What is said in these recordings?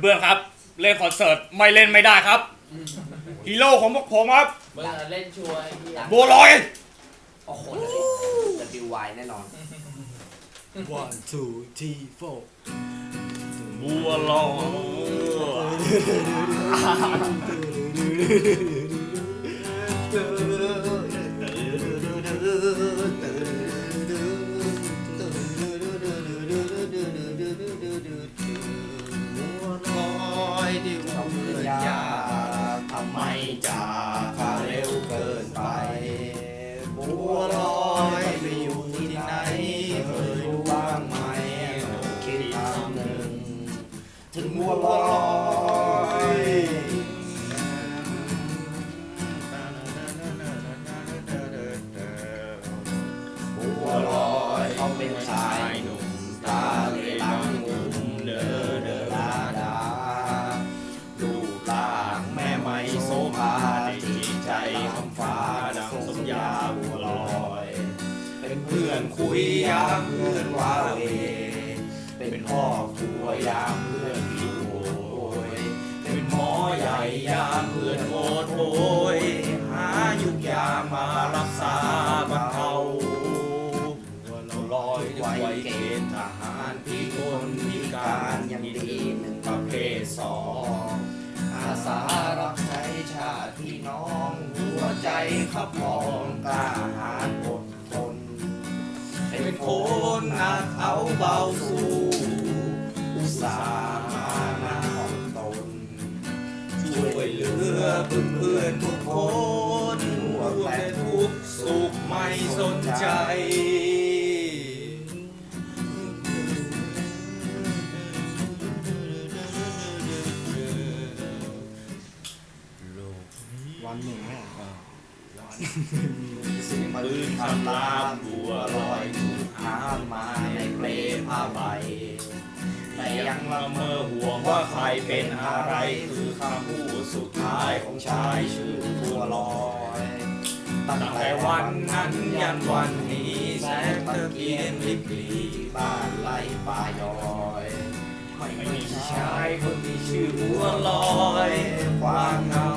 เพื่อนๆครับ เล่นคอนเสิร์ตไม่เล่นไม่ได้ครับฮีโร่ของพวกผมครับมึงอะเล่นชัวร์ไอ้เหี้ยบัวลอย โอ้โหจะดิวไวแน่นอน one two three four บัวลอย จากา อนคุยยามเพื่อนว่าเว เป็นพ่อครัวยามเพื่อนผิวโอยเป็นหมอใหญ่ยามเพื่อนโอดโอยหายุกยามารักษาบรรเทาเราลอยไว้เกณฑ์ทหารพิกลพิการยังดีหนึ่งประเภทสองอาสารับใช้ชาติพี่น้อง หัวใจขับมองกล้าหาญอดทน เป็นคนนักเอาเบาสู้อุตสาห์มานาของตน ช่วยเหลือเพื่อนเพื่อนทุกคนร่วมแต่ทุกสุขไม่สนใจวันหนึ่งแม่ สียงปืนคำรามบัวลอยถูกหามมาในเปลผ้าใบแต่ยังละเมอห่วงว่าใครเป็นอะไรคือคำพูดสุดท้ายของชายชื่อบัวลอยตั้งแต่วันนั้นยันวันนี้แสงตะเกียงลิบลีบ้านไล่ป่ายอยไม่มีชายคนที่ชื่อบัวลอยความเงา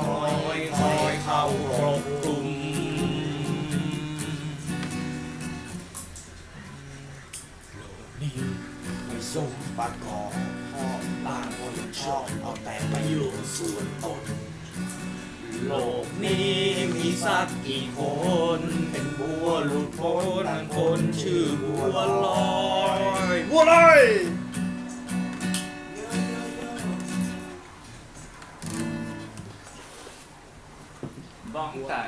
ไม่อไม่ส่งปากกอพ่อบ้านคนชอบเอาแต่ไปอยู่ส่วนตน โลกนี้มีสักกี่คน เป็นบัวหลุดพ้นคนชื่อบัวลอยบัวลอยบ้องแต่